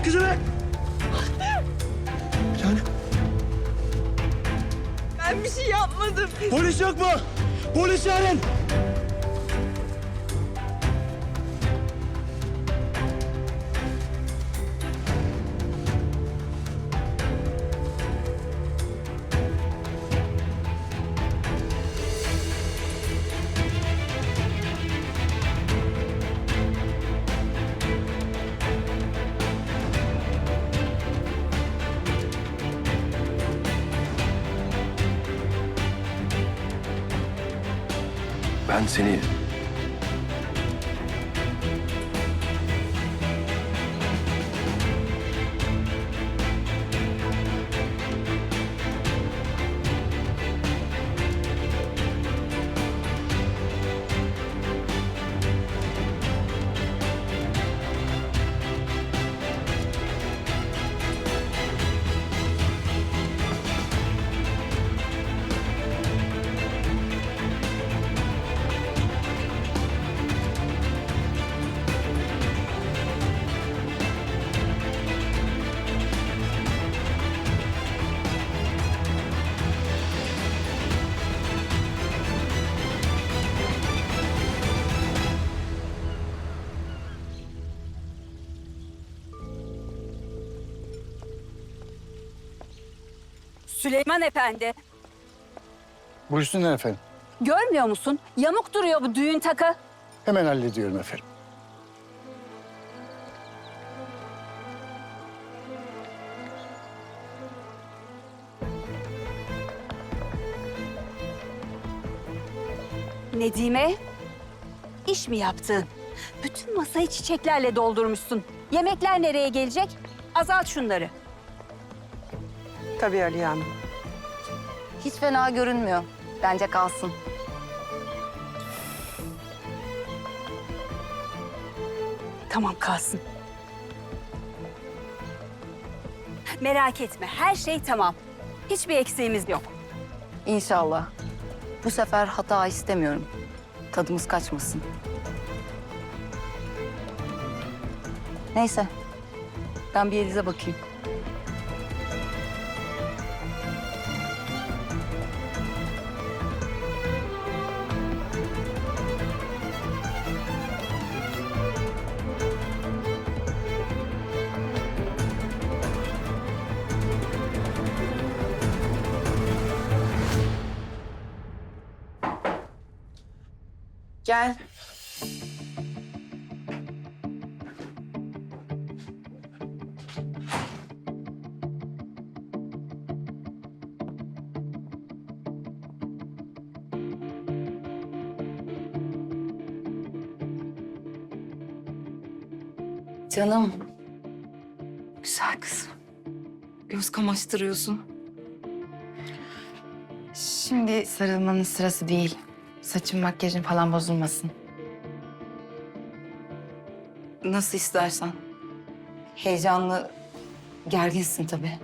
Bırak kızı be! Bir tane. Ben bir şey yapmadım. Polis yok mu? Polis çağırın! Ben seni Süleyman Efendi, Buyursunlar efendim. görmüyor musun? Yamuk duruyor bu düğün takı. Hemen hallediyorum efendim. Nedime, iş mi yaptın? Bütün masayı çiçeklerle doldurmuşsun. Yemekler nereye gelecek? Azalt şunları. Tabii Aliye Hanım. Hiç fena görünmüyor. Bence kalsın. Tamam kalsın. Merak etme, her şey tamam. Hiçbir eksiğimiz yok. İnşallah. Bu sefer hata istemiyorum. Tadımız kaçmasın. Neyse. Ben bir Yeliz'e bakayım. Gel. Canım. Güzel kızım. Göz kamaştırıyorsun. Şimdi sarılmanın sırası değil. Saçın makyajın falan bozulmasın. Nasıl istersen. Heyecanlı, gerginsin tabii.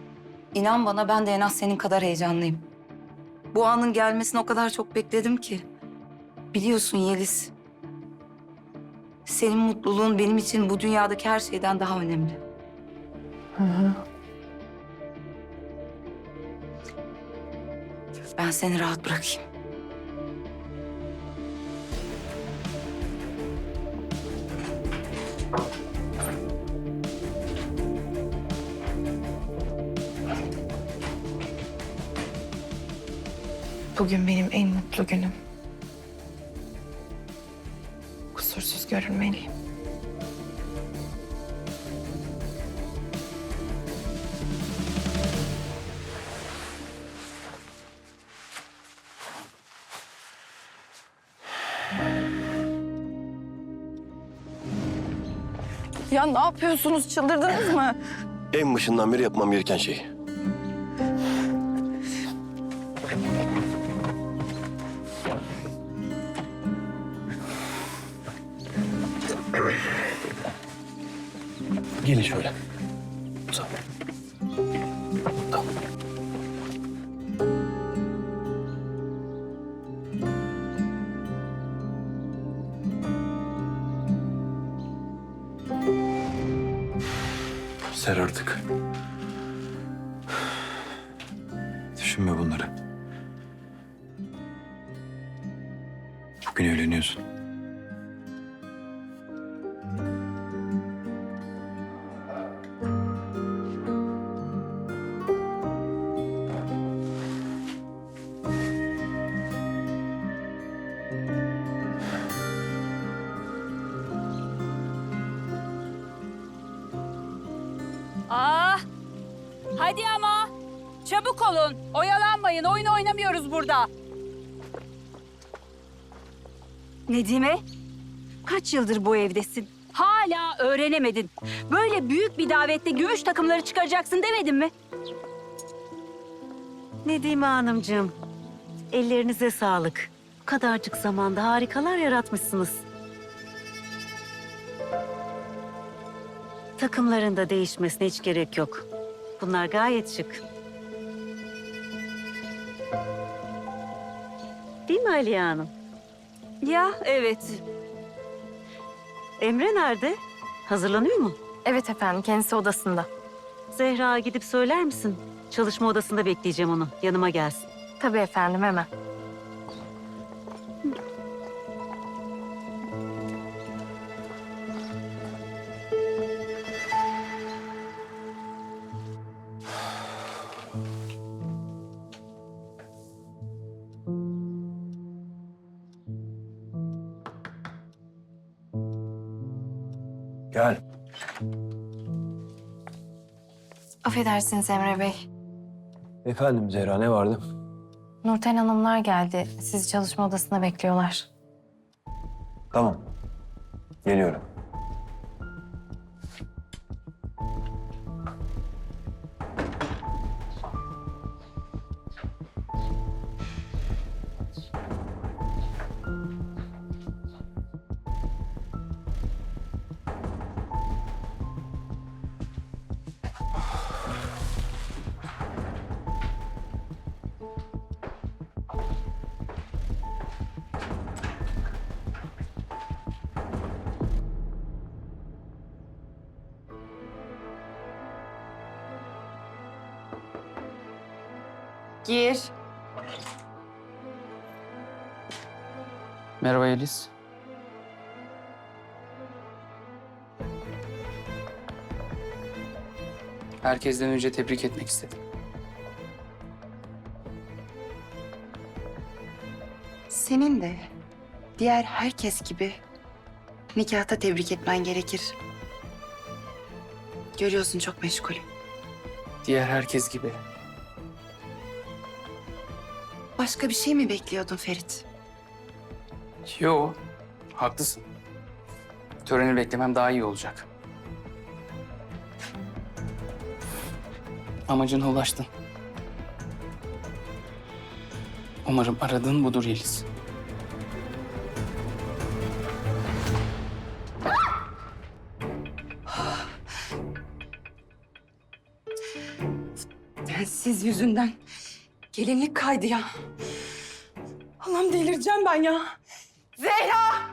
İnan bana ben de en az senin kadar heyecanlıyım. Bu anın gelmesini o kadar çok bekledim ki. Biliyorsun Yeliz. Senin mutluluğun benim için bu dünyadaki her şeyden daha önemli. Ben seni rahat bırakayım. Bugün benim en mutlu günüm. Kusursuz görünmeliyim. Ya ne yapıyorsunuz? Çıldırdınız mı? en başından beri yapmam gereken şey. Gelin şöyle. Tamam. Yeter artık. Düşünme bunları. Bugün evleniyorsun. Hadi ama. Çabuk olun. Oyalanmayın. Oyun oynamıyoruz burada. Nedime, kaç yıldır bu evdesin? Hala öğrenemedin. Böyle büyük bir davette gümüş takımları çıkaracaksın demedim mi? Nedime Hanımcığım, ellerinize sağlık. Bu kadarcık zamanda harikalar yaratmışsınız. Takımların da değişmesine hiç gerek yok. Bunlar gayet şık. Değil mi Aliye Hanım? Ya evet. Emre nerede? Hazırlanıyor mu? Evet efendim kendisi odasında. Zehra gidip söyler misin? Çalışma odasında bekleyeceğim onu. Yanıma gelsin. Tabii efendim hemen. Gel. Affedersiniz Emre Bey. Efendim Zehra ne vardı? Nurten Hanımlar geldi. Sizi çalışma odasında bekliyorlar. Tamam. Geliyorum. Gir. Merhaba Yeliz. Herkesten önce tebrik etmek istedim. Senin de diğer herkes gibi nikahta tebrik etmen gerekir. Görüyorsun çok meşgulüm. Diğer herkes gibi. Başka bir şey mi bekliyordun Ferit? Yo, haklısın. Töreni beklemem daha iyi olacak. Amacına ulaştın. Umarım aradığın budur Yeliz. Siz yüzünden gelinlik kaydı ya. Allah'ım delireceğim ben ya. Zehra!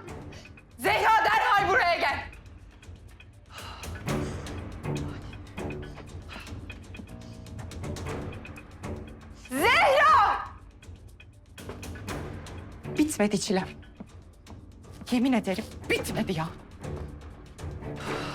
Zehra derhal buraya gel. Zehra! Bitmedi çilem. Yemin ederim bitmedi ya.